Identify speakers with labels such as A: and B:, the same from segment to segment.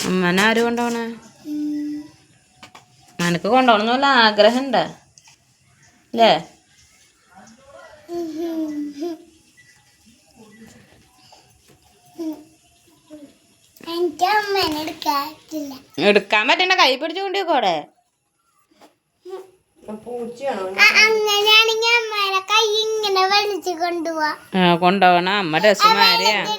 A: അമ്മനെ ആര് കൊണ്ടുപോണേ അനക്ക് കൊണ്ടുപോകണമെന്ന് വല്ല ആഗ്രഹം ഉണ്ടോ അല്ലേ എടുക്കാൻ പറ്റണ്ട കൈ പിടിച്ചു കൊണ്ടുപോടെ കൊണ്ടുപോകണം അമ്മ രസമാരിയാ മാറിയാ.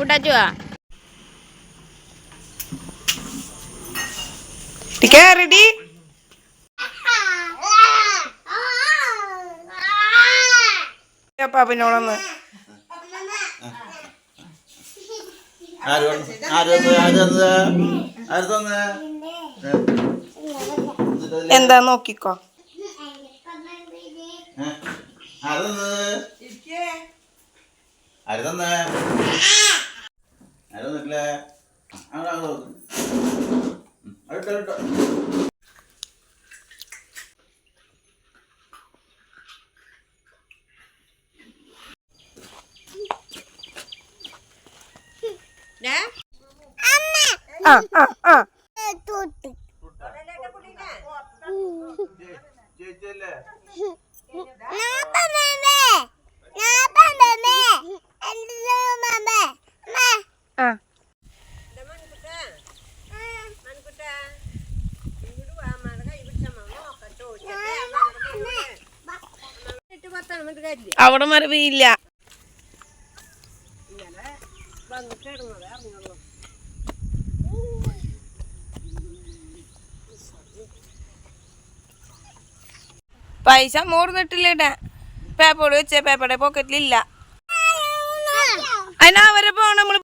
A: കൂട്ടാച്ചുവാ
B: തന്നു? ഏ?
C: എന്താ നോക്കിക്കോ
B: ഏ? ആര് തന്നു? ആര് തന്നു? ആര് തന്നിട്ടില്ലേ? അങ്ങോട്ട് അങ്ങോട്ട് നോക്ക്. ഉം. അതിട്ടോ, അതിട്ടോ.
C: ആ ആ ആ
D: തൂട്ട്
B: ചേച്ചിയല്ലേ?
C: അവിടെ മരവില്ല പൈസ മൂർന്നിട്ടില്ല പേപ്പറോട് വെച്ച പേപ്പറുടെ പോക്കറ്റിലില്ല അതിനാ അവരെ പോണ നമ്മൾ